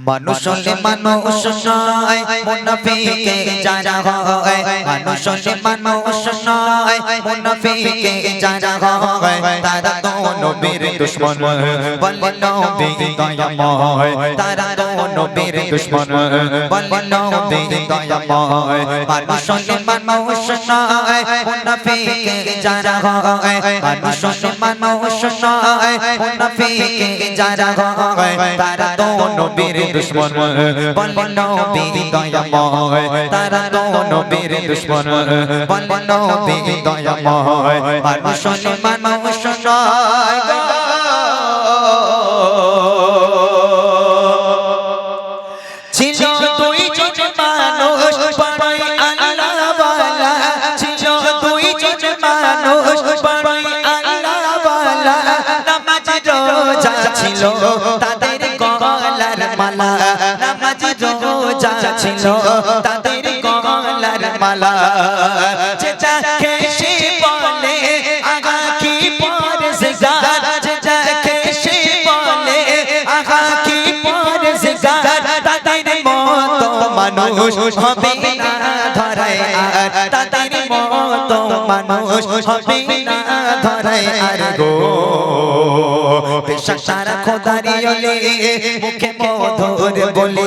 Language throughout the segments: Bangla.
মানুষ হলে মানুষ নয় মুনাফিকে যারা হয় মানুষ হলে মানুষ নয় মুনাফিকে যারা হয় তারা তো নবীর দুশ্মন বলে নবী দয়াময় তারা তো নবীর দুশ্মন বলে নবী দয়াময় মানুষ হলে মানুষ নয় মুনাফিকে যারা হয় মানুষ হলে মানুষ নয় মুনাফিকে যারা হয় তারা তো নবীর দুশ্মন বলে নবী দয়াময় তারা তো নবীর দুশ্মন বলে নবী দয়াময় মানুষ মানুষ নয় ছিল ছিল তাদের গলার মালা। যেটা খেসে বলে আগা কি পরে জিগার খেসে বলে আগা কি পরে তাদের মতো মানুষ হবে না ধরায় আর। তাদের মতো মানুষ হবে না ধরায় আর গো। বেশক সারা খোদারি মুখে মধুর বলে।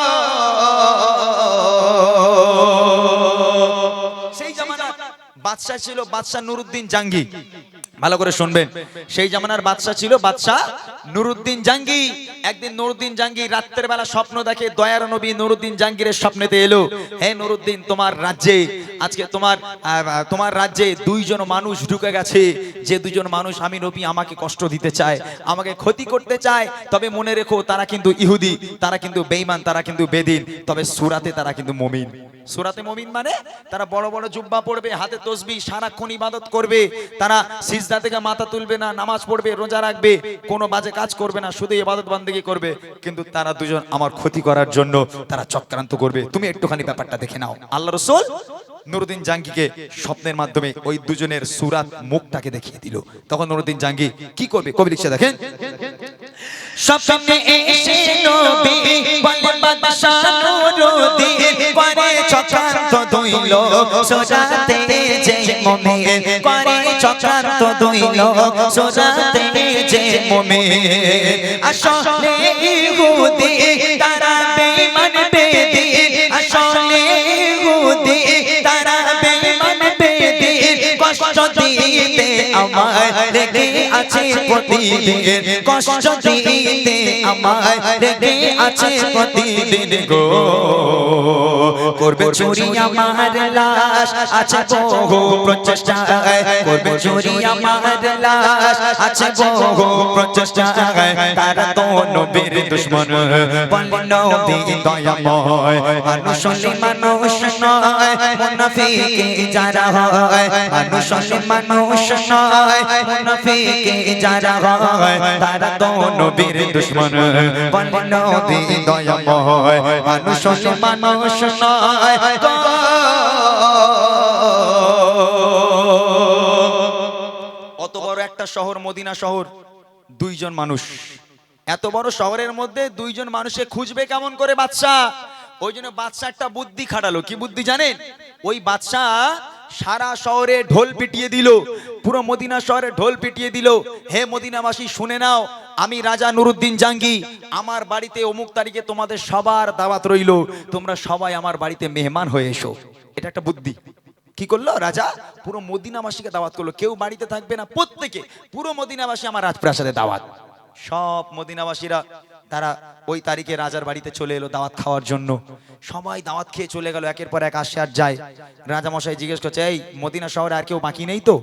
জামানার বাদশা ছিল বাদশাহ নুরুদ্দিন জাঙ্গি। ভালো করে শুনবেন। সেই জামানার বাদশা ছিল বাদশাহ নুরুদ্দিন জাঙ্গি। একদিন নুরুদ্দিন জাঙ্গি রাত্রের বেলা স্বপ্ন দেখে দয়ার নবী নুরুদ্দিন জাঙ্গিরের স্বপ্নেতে এলো। হে নুরুদ্দিন, তোমার রাজ্যে, আজকে তোমার তোমার রাজ্যে দুইজন মানুষ ঢুকে গেছে। যে দুজন মানুষ আমি নবী, আমাকে কষ্ট দিতে চায়, আমাকে ক্ষতি করতে চায়। তবে মনে রেখো, তারা কিন্তু ইহুদি, তারা কিন্তু বেঈমান, তারা কিন্তু বেদিন। তবে সুরাতে তারা কিন্তু মমিন। সুরাতে মমিন মানে তারা বড় বড় জুব্বা পড়বে, হাতে তসবি সারাক্ষণ ইবাদত করবে। তারা সিজদা থেকে মাথা তুলবে না, নামাজ পড়বে, রোজা রাখবে, কোনো বাজে কাজ করবে না, শুধু ইবাদত বান্দিগি করবে। কিন্তু তারা দুজন আমার ক্ষতি করার জন্য তারা চক্রান্ত করবে। তুমি একটুখানি ব্যাপারটা দেখে নাও। আল্লাহ রসুল নুরুদ্দিন জাঙ্গিকে স্বপ্নের মাধ্যমে ওই দুজনের সুরাত মুখটাকে দেখিয়ে দিল। তখন নুরুদ্দিন জাঙ্গি কি করবে? কবি লিখছে দেখেন। স্বপ্নে এসে নবী বলে বাদশাহ নুরুদ্দিন করে চক্রান্ত দইল সোজাতে যে মমে করে চক্রান্ত দইল সোজাতে যে মুমিন আসলে ইহুদি তারা বেঈমান আমায় লেগে আছে প্রতিদিন কষ্ট দিতে, আমায় লেগে আছে প্রতিদিন গো। করবে চুরি আমার লাশ, আছে বহু প্রচেষ্টায়। করবে চুরি আমার লাশ, আছে বহু প্রচেষ্টায়। তারা তো নবীর দুশ্মন, বলে নবী দয়াময়। মানুষ মানুষ নয়, মুনাফিকে যারা হয়। মানুষ মানুষ নয় অত বড় একটা শহর, মদিনা শহর, দুইজন মানুষ। এত বড় শহরের মধ্যে দুইজন মানুষে খুঁজবে কেমন করে বাদশা ওই জন্য বাদশা একটা বুদ্ধি খাটালো। কি বুদ্ধি জানেন? ওই বাদশা সারা শহরে ঢোল পিটিয়ে দিল। পুরো মদিনা শহরে ঢোল পিটিয়ে দিল। হে মদিনাবাসী, শুনে নাও, আমি রাজা নুরুদ্দিন জাঙ্গি। আমার বাড়িতে অমুক তারিখে তোমাদের সবার দাওয়াত রইল। তোমরা সবাই আমার বাড়িতে মেহমান হয়ে এসো। এটা একটা বুদ্ধি। কি করল রাজা? পুরো মদিনাবাসীকে দাওয়াত করল। কেউ বাড়িতে থাকবে না। প্রত্যেকে পুরো মদিনাবাসী আমার রাজপ্রাসাদে দাওয়াত। সব মদিনাবাসীরা তারা ওই তারিখে রাজার বাড়িতে চলে এলো দাওয়াত খাওয়ার জন্য। সবাই দাওয়াত খেয়ে চলে গেল, একের পর এক আসে আর যায়। রাজামশাই জিজ্ঞেস করছে, এই, মদিনা শহরে আর কেউ বাকি নেই তো?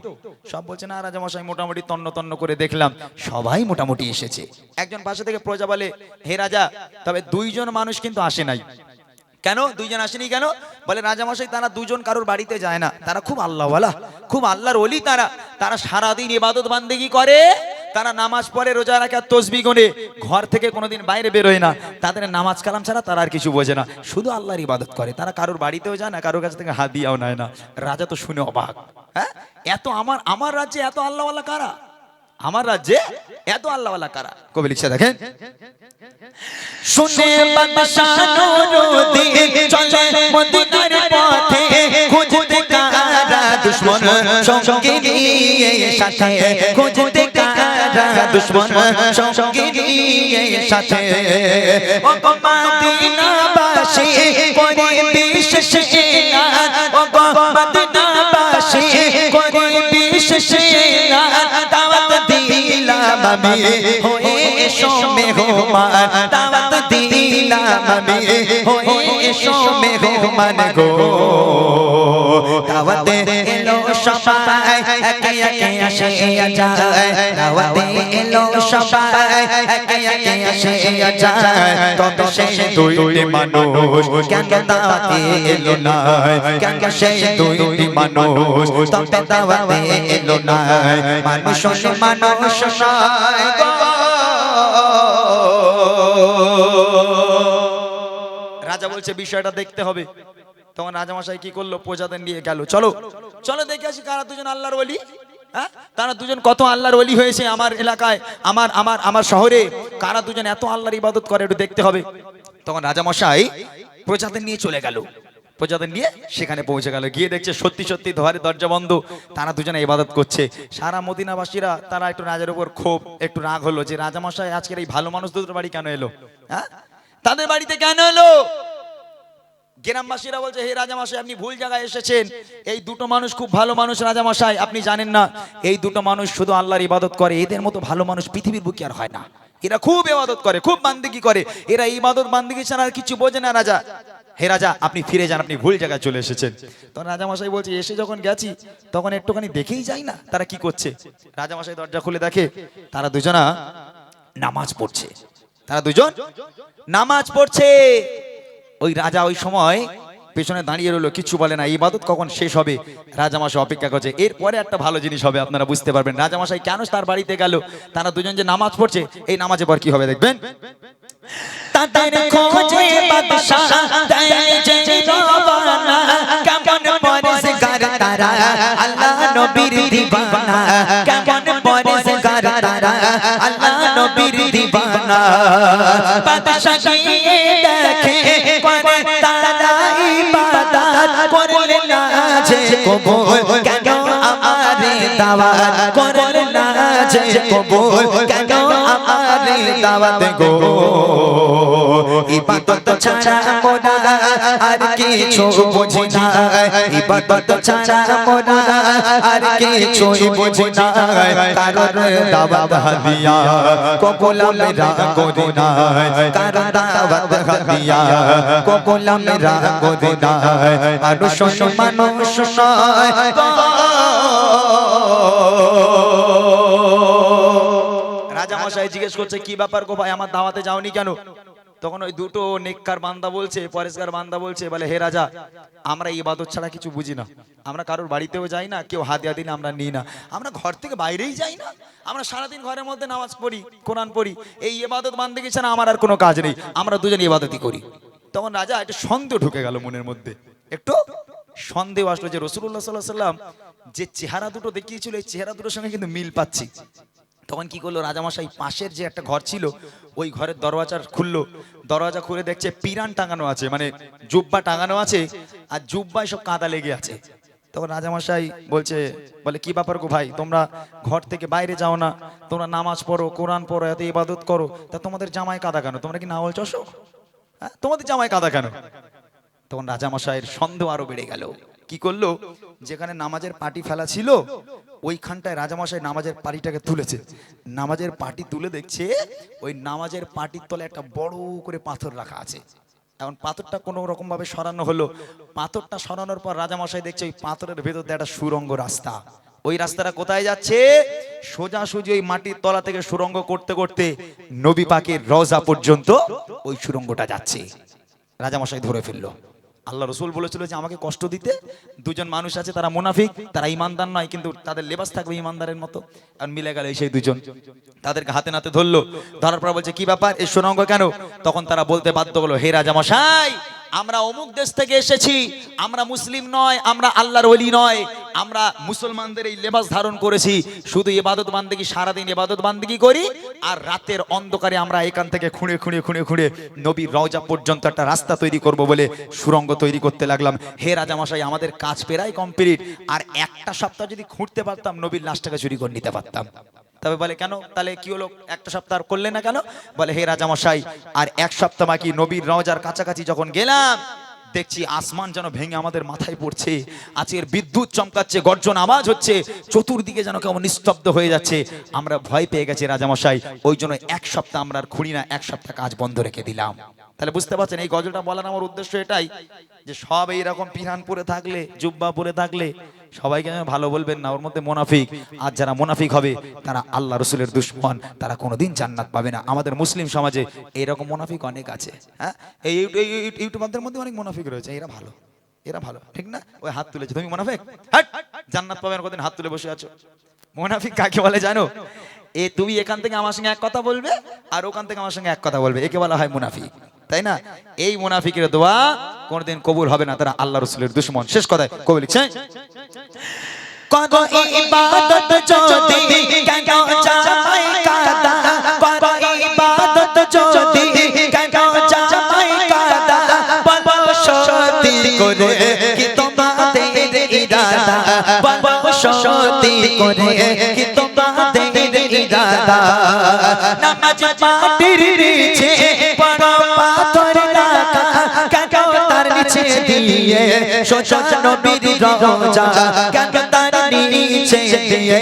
সব বলছে, না রাজামশাই, মোটামুটি তন্ন তন্ন করে দেখলাম। সবাই মোটামুটি এসেছে। একজন পাশে থেকে প্রজা বলে, হে রাজা, তবে দুইজন মানুষ কিন্তু আসে নাই। কেন? দুইজন আসেনি কেন? বলে, রাজামশাই, তারা দুজন কারোর বাড়িতে যায় না। তারা খুব আল্লাহওয়ালা, খুব আল্লাহর অলি তারা। তারা সারাদিন ইবাদত বান্দেগি করে। তারা নামাজ পড়ে, রোজা রাখে, তসবি গোনে ঘর থেকে কোনোদিন বাইরে বেরোয় না। তাদের নামাজ কালাম ছাড়া তারা আর কিছু বোঝে না। শুধু আল্লাহর ইবাদত করে। তারা কারোর বাড়িতেও যায় না, কারোর কাছ থেকে হাত দিয়েও নেয় না। রাজা তো শুনে অবাক। হ্যাঁ? এত আমার আমার রাজ্যে এত আল্লাহ কারা? আমার রাজ্যে এত আল্লাহওয়ালা কারা? কবি লিখছে দেখেন। শুনে বাদশাহ নুরুদ্দিন চলে মদিনার পথে খুঁজতে কারা দুশ্মন? সঙ্গে নিয়ে সাথে খুঁজতে কারা দুশ্মন? সঙ্গে নিয়ে সাথে। ও মদিনাবাসী করে বিশেষ আমি হয়ে এসো মেহমান দাওয়াত দিলাম আমি। হয়ে এসো মেহমান গো। দাওয়াতে রাজা বলছে বিষয়টা দেখতে হবে। তখন রাজামশাই কি করল? প্রজাদের নিয়ে গেল। চলো। চলো দেখে আসি কারা দুজন আল্লাহর ওলি? হ্যাঁ? তারা দুজন কত আল্লাহর ওলি হয়েছে আমার এলাকায়, আমার আমার আমার শহরে? কারা দুজন এত আল্লাহর ইবাদত করে একটু দেখতে হবে। তখন রাজামশাই প্রজাদের নিয়ে চলে গেল। প্রজাদের নিয়ে সেখানে পৌঁছে গেল। গিয়ে দেখছে সত্যি সত্যি ধরে দরজা বন্ধ। তারা দুজনে ইবাদত করছে। সারা মদিনাবাসীরা, তারা একটু রাজার উপর ক্ষোভ, একটু রাগ হলো যে রাজামশাই আজকের এই ভালো মানুষ দুটোর বাড়ি কেন এলো? হ্যাঁ? তাদের বাড়িতে কেন এলো? গ্রামবাসীরা বলছে, হে রাজামশাই, আপনি ভুল জায়গায় এসেছেন। এই দুটো মানুষ খুব ভালো মানুষ, রাজামশাই, আপনি জানেন না। এই দুটো মানুষ শুধু আল্লাহর ইবাদত করে, এদের মতো ভালো মানুষ পৃথিবীর বুকে আর হয় না। এরা খুব ইবাদত করে, খুব বান্দিগি করে। এরা ইবাদত, বান্দিগি ছাড়া আর কিছু বোঝে না, রাজা। হে রাজা, আপনি ফিরে যান, আপনি ভুল জায়গায় চলে এসেছেন। তখন রাজামশাই বলছে, এসে যখন গেছি, তখন একটুখানি দেখেই যাই না, তারা কি করছে? রাজামশাই দরজা খুলে দেখে, তারা দুজনা নামাজ পড়ছে। তারা দুজন নামাজ পড়ছে। ওই রাজা ওই সময় পেছনে দাঁড়িয়ে রইল কিছু বলে না। ইবাদত কখন শেষ হবে? রাজামশাই অপেক্ষা করছে। এরপরে একটা ভালো জিনিস হবে, আপনারা বুঝতে পারবেন। রাজামশাই কেন তার বাড়িতে গেল? তারা দুজন যে নামাজ পড়ছে, এই নামাজে পর কি হবে দেখবেন? আল্লাহ নবীর দিবানা কেমন তারা আল্লাহ নবীর দিবানা বাদশাহ গিয়ে দেখে করে তারা ইবাদত করলে না যে কবুল কেন আমারে দাওয়াত করলে না যে কবুল কেন আমারে দাওয়াত গো ইবাদত ছাড়া আর কিছু বুঝি না। ইবাদত ছাড়া আর কিছু বুঝি না। হাদিয়া কবুল মেরা করি না। হাদিয়া কবুল মেরা করি না। মানুষ মানুষ নয়। রাজামশাই জিজ্ঞেস করছে, কি ব্যাপার গো ভাই, আমার দাওয়াতে যাওনি কেন? তখন ওই দুটো নেককার বান্দা বলছে পরেশকার বান্দা বলছে, বলে, হে রাজা, আমরা ইবাদত ছাড়া কিছু বুঝি না। আমরা কারোর বাড়িতেও যাই না, কেউ হাতিয়া দিলে আমরা নিই না। আমরা ঘর থেকে বাইরেই যাই না। আমরা সারাদিন ঘরের মধ্যে নামাজ পড়ি, কোরআন পড়ি। এই ইবাদত বান্দিকে ছাড়া আমার আর কোনো কাজ নেই। আমরা দুজন ইবাদতই করি। তখন রাজা একটু সন্দেহ ঢুকে গেল মনের মধ্যে। একটু সন্দেহ আসলো যে রসুল্লাহ সাল্লাহ সাল্লাম যে চেহারা দুটো দেখিয়েছিল, এই চেহারা দুটোর সঙ্গে কিন্তু মিল পাচ্ছি। তখন কি করল রাজামশাই? পাশের যে একটা ঘর ছিল, ওই ঘরের দরওয়াজা খুললো। দরওয়াজা খুলে দেখছে পিরান টাঙানো আছে মানে জুব্বা টাঙানো আছে, আর জুব্বায় সব কাদা লেগে আছে। তখন রাজামশাই বলছে, বলে, কি ব্যাপার গো ভাই? তোমরা ঘর থেকে বাইরে যাও না। তোমরা নামাজ পড়ো, কোরআন পড়ো, এত ইবাদত করো। তা তোমাদের জামায় কাদা কেন? তোমরা কি নাওয়াল হ্যাঁ তোমাদের জামায় কাদা কেন? তখন রাজামশাইয়ের সন্দেহ আরও বেড়ে গেল। কি করল? যেখানে নামাজের পাটি ফেলা ছিল, ওইখানটায় রাজামশাই নামাজের পাটিটাকে তুলেছে। নামাজের পাটি তুলে দেখছে, ওই নামাজের পাটির তলে একটা বড় করে পাথর রাখা আছে। এখন পাথরটা কোনো রকম ভাবে সরানো হলো। পাথরটা সরানোর পর রাজামশাই দেখছে ওই পাথরের ভেতর দিয়ে একটা সুরঙ্গ রাস্তা। ওই রাস্তাটা কোথায় যাচ্ছে? সোজাসুজি ওই মাটির তলা থেকে সুরঙ্গ করতে করতে নবী পাকের রজা পর্যন্ত ওই সুরঙ্গটা যাচ্ছে। রাজামশাই ধরে ফেলল। আল্লাহ রসুল বলেছিল যে আমাকে কষ্ট দিতে দুজন মানুষ আছে, তারা মুনাফিক, তারা ইমানদার নয়, কিন্তু তাদের লেবাস থাকবে ইমানদারের মতো। আর মিলে গেল সেই দুজন। তাদেরকে হাতে নাতে ধরলো। ধরার পর বলছে, কি ব্যাপার? এই সুরঙ্গ কেন? তখন তারা বলতে বাধ্য হলো, হে রাজামশাই আমরা অমুক দেশ থেকে এসেছি, আমরা মুসলিম নয়, আমরা আল্লাহর ওলি নয়, আমরা মুসলমানদের এই লেবাস ধারণ করেছি, শুধু ইবাদত বান্দিগি সারাদিন এবাদত বান্দিগি করি? আর রাতের অন্ধকারে আমরা এখান থেকে খুঁড়ে খুঁড়ে খুঁড়ে খুঁড়ে নবীর রওজা পর্যন্ত একটা রাস্তা তৈরি করব বলে সুরঙ্গ তৈরি করতে লাগলাম। হে রাজামশাই, আমাদের কাজ পেরাই কমপ্লিট আর একটা সপ্তাহ যদি খুঁড়তে পারতাম, নবীর লাশটাকে চুরি করে নিতে পারতাম। তবে বলে, কেন? তাহলে কি হলো? একটা সপ্তাহ করলে না কেন? বলে, হে রাজামশাই, আর এক সপ্তাহ বাকি, নবীর রওজার কাছাকাছি যখন গেলাম, দেখছি আসমান যেন ভেঙে আমাদের মাথায় পড়ছে, আজকের বিদ্যুৎ চমকাচ্ছে, গর্জন আওয়াজ হচ্ছে, চতুর্দিকে যেন কেমন নিস্তব্ধ হয়ে যাচ্ছে। আমরা ভয় পেয়ে গেছি রাজামশাই, ওই জন্য এক সপ্তাহ আমরা আর খুঁড়ি না, এক সপ্তাহ কাজ বন্ধ রেখে দিলাম। তাহলে বুঝতে পারছেন, এই গজলটা বলার আমার উদ্দেশ্য এটাই যে সব এইরকম পিরান পরে থাকলে জুব্বা পরে থাকলে সবাইকে যেন ভালো বলবেন না, ওর মধ্যে মোনাফিক। আর যারা মোনাফিক হবে, তারা আল্লাহ রসুলের দুশ্মন, তারা কোনোদিন জান্নাত পাবে না। আমাদের মুসলিম সমাজে এইরকম মোনাফিক অনেক আছে হ্যাঁ? এই ইউ- এই ইউ- ইউটিউবারদের মধ্যে অনেক মোনাফিক রয়েছে, এরা ভালো এরা ভালো, ঠিক না? ওই হাত তুলেছে, তুমি মোনাফিক! জান্নাত পাবে না হাত তুলে বসে আছো? মোনাফিক কাকে বলে জানো? এ তুমি এখান থেকে আমার সঙ্গে এক কথা বলবে, আর ওখান থেকে আমার সঙ্গে এক কথা বলবে, একে বলা হয় মুনাফিক। তাই না? এই মুনাফিকের দোয়া কোনদিন কবুল হবে না তারা আল্লাহ রসুলের দুশ্মন। শেষ কথায় কবি লিখছে বড় দিয়ে সোজা নবীর রওজা কাকা নিচে দিয়ে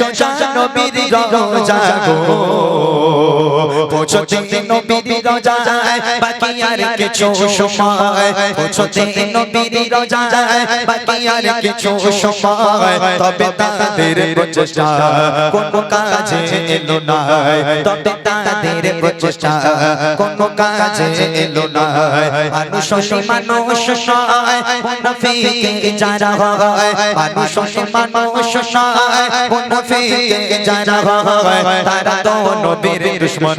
সোজা নবীর রওজা গো। পৌঁছতে নবীর রওজায় বাকি আর কিছু সময় পৌঁছতে নবীর রওজায় বাকি আর কিছু সময় তবে তাদের প্রচেষ্টা কোন কাজে এলো না তবে তাদের প্রচেষ্টা কোন কাজে এলো না মানুষ মানুষ নয় মুনাফিক যারা হয় মানুষ মানুষ নয় মুনাফিক যারা হয় তারা তো নবীর দুশ্মন